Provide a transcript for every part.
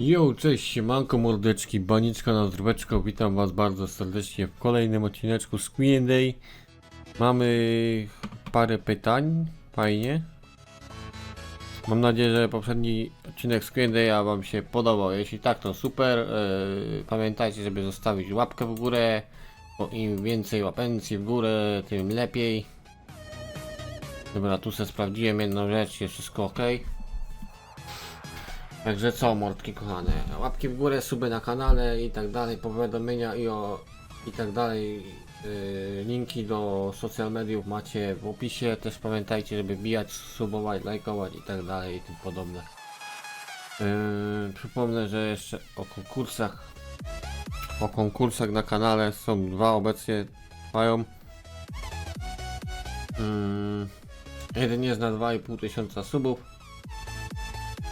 Jo, cześć, siemanko mordeczki, baniczka na zdróweczko, witam was bardzo serdecznie w kolejnym odcineczku z Q&A. Mamy parę pytań, fajnie. Mam nadzieję, że poprzedni odcinek z Q&A wam się podobał, jeśli tak to super. Eee, pamiętajcie, żeby zostawić łapkę w górę, bo im więcej łapencji w górę, tym lepiej. Dobra, tu se sprawdziłem jedną rzecz, jest wszystko ok. Także co, mordki kochane, łapki w górę, suby na kanale i tak dalej, powiadomienia i o i tak dalej. Yy, linki do social mediów macie w opisie. Też pamiętajcie, żeby bijać, subować, lajkować i tak dalej i tym podobne. Yy, przypomnę, że jeszcze o konkursach. O konkursach na kanale są dwa obecnie trwają. Yy, jeden jest na 2,5 tysiąca subów.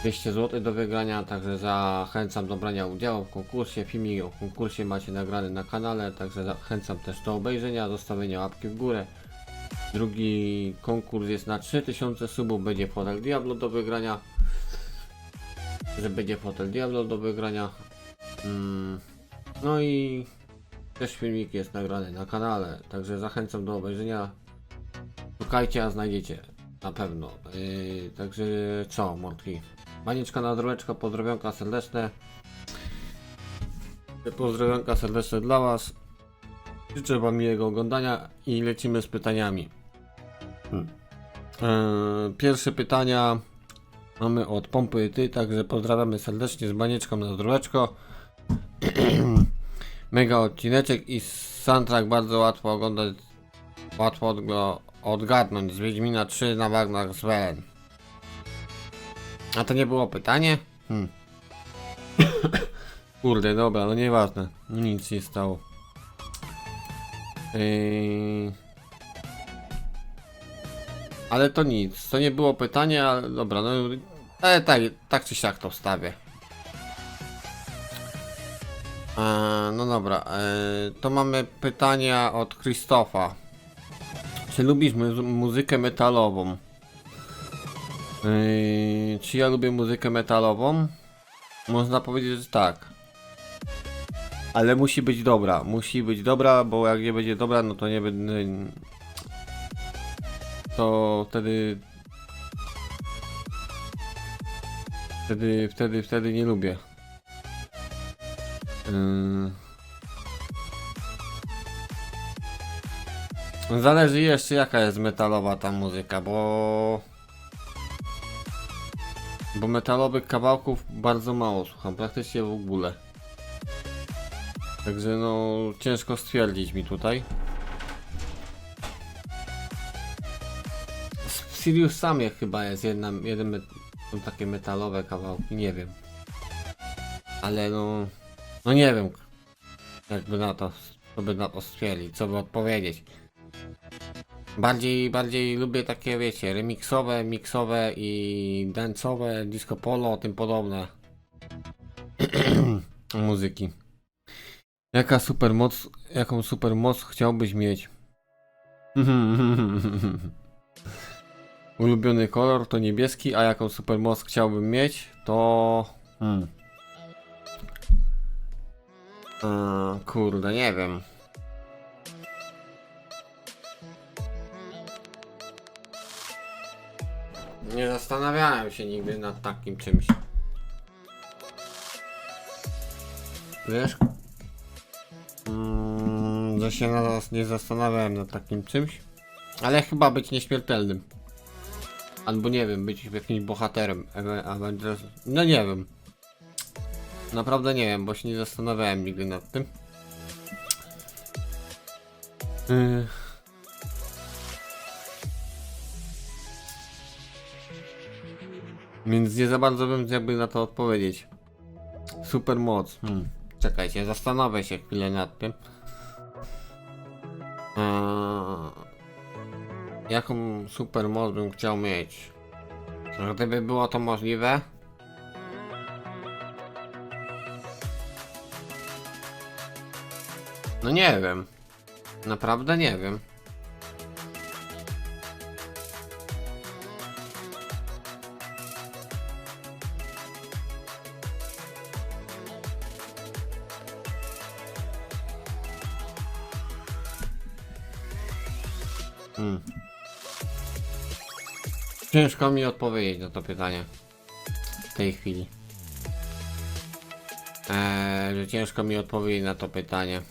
200 zł do wygrania, także zachęcam do brania udziału w konkursie. Filmik o konkursie macie nagrany na kanale, także zachęcam też do obejrzenia, zostawienia łapki w górę. Drugi konkurs jest na 3000 subów, będzie fotel Diablo do wygrania. Że będzie fotel Diablo do wygrania. Mm, No i też filmik jest nagrany na kanale, także zachęcam do obejrzenia. Szukajcie, a znajdziecie. Na pewno. Yy, także co, mordki? Maniczka na dróweczka, pozdrowionka serdeczne. Pozdrowionka serdeczne dla Was. Życzę Wam miłego oglądania i lecimy z pytaniami. Hmm. Eee, pierwsze pytania mamy od Pompy Ty, także pozdrawiamy serdecznie z Banieczką na zdróweczko. Mega odcineczek i soundtrack bardzo łatwo oglądać, łatwo odgadnąć z Wiedźmina 3 na Wagnach z Welen. A to nie było pytanie? Hmm. Kurde, dobra, no nieważne. No nic nie stało. Yy... Ale to nic, to nie było pytanie, ale dobra, no ale tak, tak czy siak to wstawię. E, no dobra, e, to mamy pytania od Krzysztofa. Czy lubisz mu- muzykę metalową? Yy, czy ja lubię muzykę metalową? Można powiedzieć, że tak. Ale musi być dobra. Musi być dobra, bo jak nie będzie dobra, no to nie będę. To wtedy. Wtedy, wtedy, wtedy nie lubię. Yy. Zależy jeszcze jaka jest metalowa ta muzyka, bo bo metalowych kawałków bardzo mało słucham, praktycznie w ogóle. Także no ciężko stwierdzić mi tutaj. W Sirius Samie chyba jest jedna, jeden met, są takie metalowe kawałki, nie wiem. Ale no, no nie wiem, jakby na to, co by na to stwierdzić, co by odpowiedzieć. Bardziej, bardziej lubię takie, wiecie, remixowe, mixowe i dance'owe, disco polo, tym podobne muzyki. Jaka super moc, jaką super moc chciałbyś mieć? Ulubiony kolor to niebieski, a jaką super moc chciałbym mieć? To... Hmm. Kurde, nie wiem. Nie zastanawiałem się nigdy nad takim czymś. Wiesz? Mm, że się na, nie zastanawiałem nad takim czymś. Ale chyba być nieśmiertelnym. Albo nie wiem, być jakimś bohaterem. Avengers. No nie wiem. Naprawdę nie wiem, bo się nie zastanawiałem nigdy nad tym. Yy. Więc nie za bardzo wiem jakby na to odpowiedzieć. Super moc. Hmm. Czekajcie, zastanowię się chwilę nad tym. Eee, jaką super moc bym chciał mieć? Gdyby było to możliwe. No nie wiem. Naprawdę nie wiem. Hmm. Ciężko mi odpowiedzieć na to pytanie. W tej chwili. Eee, że ciężko mi odpowiedzieć na to pytanie.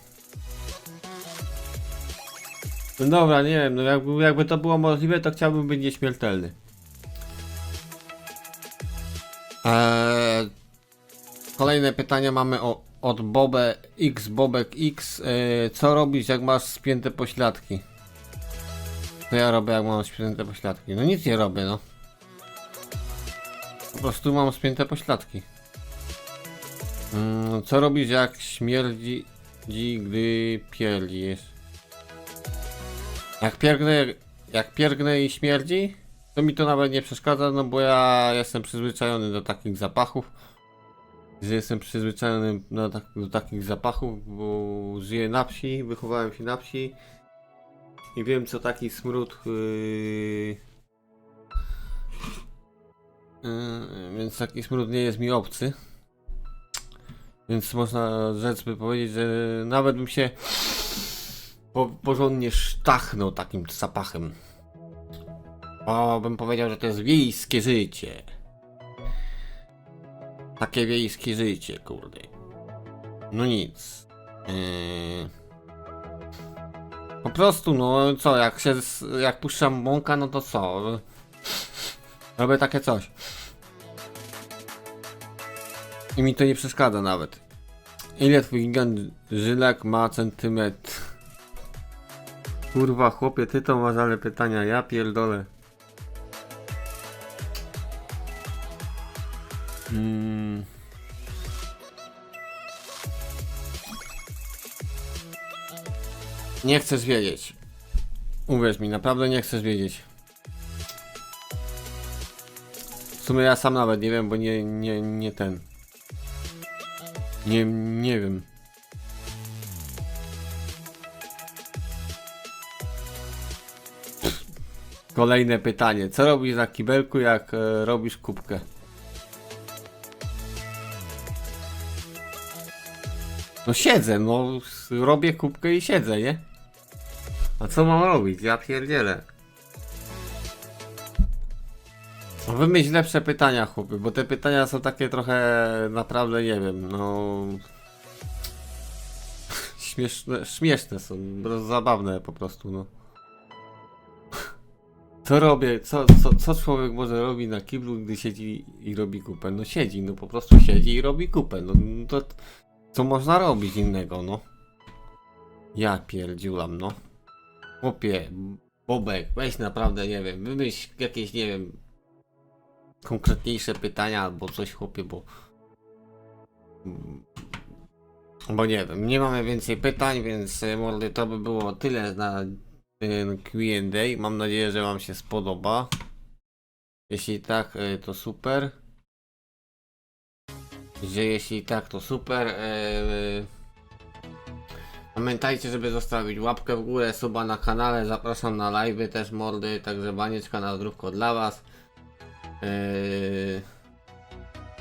No dobra, nie wiem, no jakby, jakby to było możliwe, to chciałbym być nieśmiertelny. Eee, kolejne pytanie mamy o, od Bobę X, Bobek X. Eee, co robisz jak masz spięte pośladki? Co ja robię jak mam spięte pośladki? No nic nie robię, no. Po prostu mam spięte pośladki. Mm, co robisz jak śmierdzi, dzi, gdy pierdzisz? Jak piergnę, jak piergnę i śmierdzi, to mi to nawet nie przeszkadza, no bo ja jestem przyzwyczajony do takich zapachów. Jestem przyzwyczajony do, tak, do takich zapachów, bo żyję na wsi, wychowałem się na wsi i wiem co taki smród. Yy... Yy, więc taki smród nie jest mi obcy. Więc można rzec by powiedzieć, że nawet bym się po, porządnie sztachnął takim zapachem. O, bym powiedział, że to jest wiejskie życie. Takie wiejskie życie, kurde. No nic. Yy... Po prostu, no co, jak się, jak puszczam mąka, no to co? Robię takie coś. I mi to nie przeszkadza nawet. Ile twój gigant żylak ma centymetr? Kurwa, chłopie, ty to masz ale pytania, ja pierdolę. Mm. Nie chcesz wiedzieć. Uwierz mi, naprawdę nie chcesz wiedzieć. W sumie ja sam nawet nie wiem, bo nie, nie, nie ten. Nie, nie wiem. Kolejne pytanie. Co robisz na kibelku, jak e, robisz kubkę? No siedzę, no robię kubkę i siedzę, nie? A co mam robić? Ja pierdzielę. No Wymyśl lepsze pytania, chłopy, bo te pytania są takie trochę naprawdę, nie wiem, no... Śmieszne, śmieszne są, zabawne po prostu, no. Co robię, co, co, co człowiek może robić na kiblu, gdy siedzi i robi kupę? No siedzi, no po prostu siedzi i robi kupę, no to co można robić innego, no? Ja pierdziulam, no. Chłopie, Bobek, weź naprawdę, nie wiem, wymyśl jakieś, nie wiem, konkretniejsze pytania albo coś, chłopie, bo... Bo nie wiem, nie mamy więcej pytań, więc e, mordy, to by było tyle na ten Q&A. Mam nadzieję, że wam się spodoba. Jeśli tak, e, to super. Że jeśli tak, to super. E, Pamiętajcie, żeby zostawić łapkę w górę, suba na kanale. Zapraszam na live'y też mordy, także banieczka na zdrówko dla was.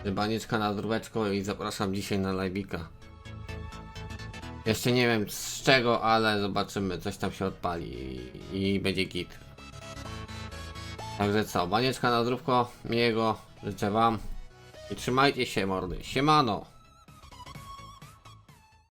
Yy, banieczka na zdróweczko i zapraszam dzisiaj na live'ika. Jeszcze nie wiem z czego, ale zobaczymy, coś tam się odpali i, i będzie git. Także co, banieczka na zdrówko, miłego, życzę wam i trzymajcie się mordy, siemano!